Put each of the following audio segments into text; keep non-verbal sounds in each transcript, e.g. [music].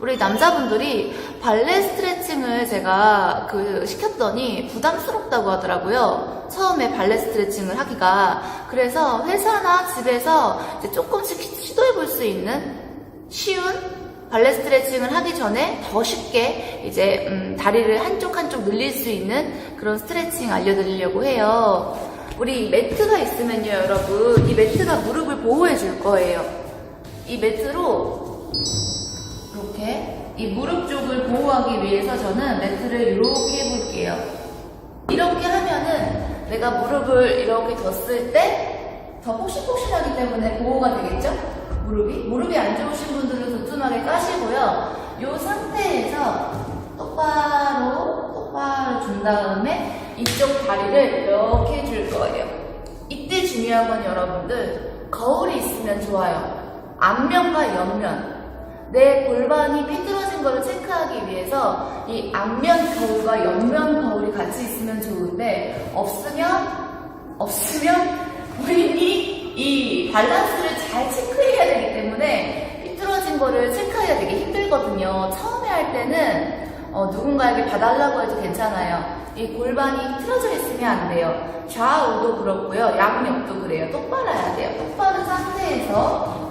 우리 남자분들이 발레 스트레칭을 제가 그 시켰더니 부담스럽다고 하더라고요. 처음에 발레 스트레칭을 하기가. 그래서 회사나 집에서 조금씩 시도해 볼 수 있는 쉬운 발레 스트레칭을 하기 전에 더 쉽게 이제 음, 다리를 한쪽 한쪽 늘릴 수 있는 그런 스트레칭 알려드리려고 해요. 우리 매트가 있으면요, 여러분. 이 매트가 무릎을 보호해 줄 거예요. 이 매트로 이 무릎 쪽을 보호하기 위해서 저는 매트를 이렇게 해볼게요. 이렇게 하면은 내가 무릎을 이렇게 뒀을 때 더 폭신폭신하기 때문에 보호가 되겠죠? 무릎이? 무릎이 안 좋으신 분들은 두툼하게 까시고요. 이 상태에서 똑바로 똑바로 준 다음에 이쪽 다리를 이렇게 해줄 거예요. 이때 중요한 건 여러분들 거울이 있으면 좋아요. 앞면과 옆면 내 골반이 삐뚤어진 거를 체크하기 위해서 이 앞면 거울과 옆면 거울이 같이 있으면 좋은데 없으면 없으면 본인이 이 밸런스를 잘 체크해야 되기 때문에 삐뚤어진 거를 체크해야 되게 힘들거든요. 처음에 할 때는 어, 누군가에게 봐달라고 해도 괜찮아요. 이 골반이 틀어져 있으면 안 돼요. 좌우도 그렇고요. 양옆도 그래요. 똑바라야 돼요. 똑바른 상태에서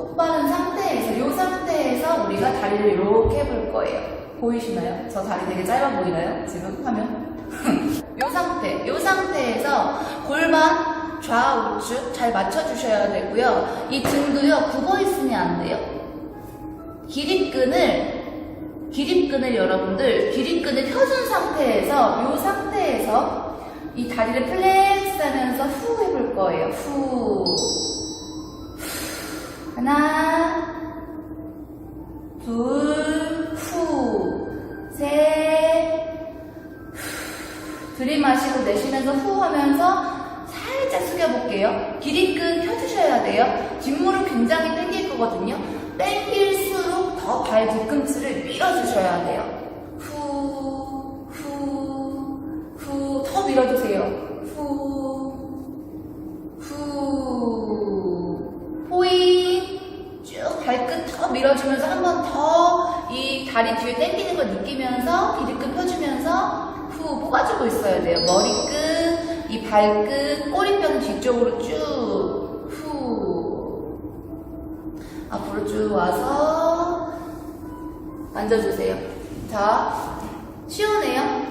똑바른 상태에서 이 상태에서 우리가 다리를 이렇게 해볼 거예요. 보이시나요? 저 다리 되게 짧아 보이나요? 지금 화면? [laughs] 이 상태, 이 상태에서 골반 좌우측 잘 맞춰주셔야 되고요. 이 등도요 굽어 있으면 안 돼요. 기립근을 기립근을 여러분들 기립근을 펴준 상태에서 이 상태에서 이 다리를 플렉스하면서 후 해볼 거예요. 후. 마시고 내쉬면서 후 하면서 살짝 숙여볼게요. 기립근 펴주셔야 돼요. 뒷무릎 굉장히 당길 거거든요. 당길수록 더 발 뒤꿈치를 밀어주셔야 돼요. 후, 후, 후, 더 밀어주세요. 후, 후, 포인, 쭉 발끝 더 밀어주면서 한 번 더 이 다리 뒤에 당기는 걸 느끼면서 기립근 펴주면서 후 뽑아주고 있어야 돼요. 머리끝, 이 발끝, 꼬리뼈는 뒤쪽으로 쭉 후. 앞으로 쭉 와서 만져주세요. 자, 시원해요?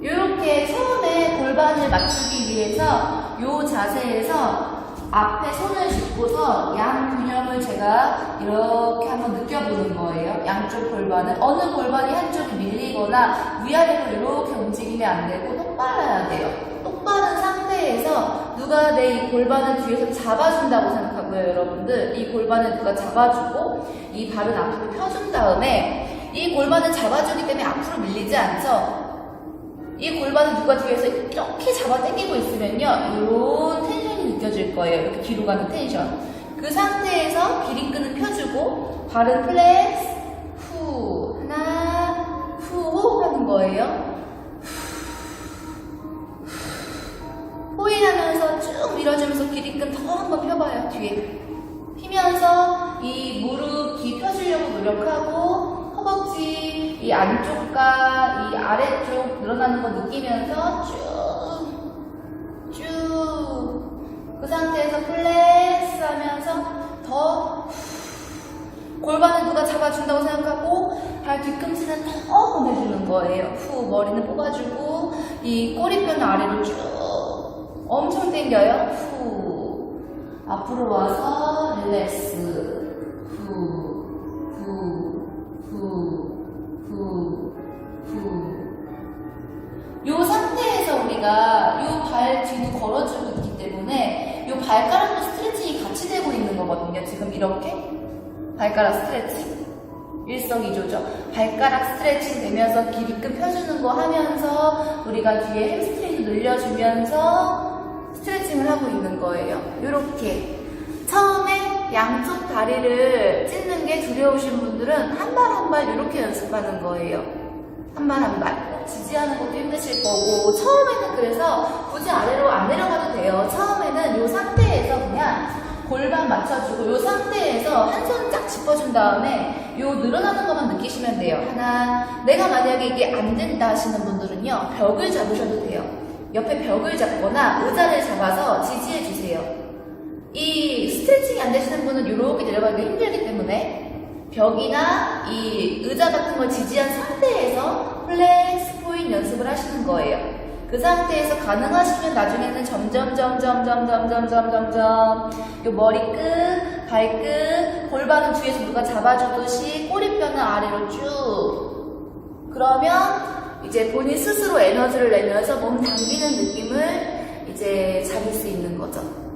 이렇게 처음에 골반을 맞추기 위해서 이 자세에서 앞에 손을 짚고서 양 근육을 제가 이렇게 한번 느껴보는 거예요. 양쪽 골반을. 어느 골반이 한쪽이 밀리거나 위아래로 이렇게 움직이면 안 되고 똑바라야 돼요. 똑바른 상태에서 누가 내 이 골반을 뒤에서 잡아준다고 생각하고요, 여러분들. 이 골반을 누가 잡아주고 이 발은 앞으로 펴준 다음에 이 골반을 잡아주기 때문에 앞으로 밀리지 않죠? 이 골반을 누가 뒤에서 이렇게 잡아 당기고 있으면요. 이런 느껴질 거예요. 이렇게 뒤로 가는 텐션. 그 상태에서 기립근을 펴주고 발은 플렉스 후 하나 후 하는 거예요. 호인하면서 쭉 밀어주면서 기립근 더 한번 펴봐요. 뒤에. 피면서 이 무릎 뒤 펴주려고 노력하고 허벅지 이 안쪽과 이 아래쪽 늘어나는 거 느끼면서 쭉, 잡아준다고 생각하고 발 뒤꿈치는 더 보내주는 거예요. 후, 머리는 뽑아주고 이 꼬리뼈는 아래로 쭉 엄청 당겨요. 후. 앞으로 와서 릴렉스. 후, 후, 후, 후, 후. 요 상태에서 우리가 요 발 뒤도 걸어주고 있기 때문에 요 발가락도 스트레칭이 같이 되고 있는 거거든요. 지금 이렇게. 발가락 스트레칭. 일석이조죠. 발가락 스트레칭 되면서 기립근 펴주는 거 하면서 우리가 뒤에 햄스트링도 늘려주면서 스트레칭을 하고 있는 거예요. 이렇게. 처음에 양쪽 다리를 찢는 게 두려우신 분들은 한 발 한 발 이렇게 연습하는 거예요. 한 발 한 발. 지지하는 것도 힘드실 거고, 처음에는 그래서 굳이 아래로 안 내려가도 돼요. 처음에는 이 상태에서 그냥 골반 맞춰주고 이 상태에서 한 손 쫙 짚어준 다음에 요 늘어나는 것만 느끼시면 돼요. 하나, 내가 만약에 이게 안 된다 하시는 분들은요, 벽을 잡으셔도 돼요. 옆에 벽을 잡거나 의자를 잡아서 지지해 주세요. 이 스트레칭이 안 되시는 분은 이렇게 내려가기 힘들기 때문에 벽이나 이 의자 같은 걸 지지한 상태에서 플렉스 포인 연습을 하시는 거예요. 그 상태에서 가능하시면 나중에는 점점 점점 점점 점점 점점 요 머리 끝, 발끝, 골반은 뒤에서 누가 잡아주듯이 꼬리뼈는 아래로 쭉 그러면 이제 본인 스스로 에너지를 내면서 몸 당기는 느낌을 이제 잡을 수 있는 거죠.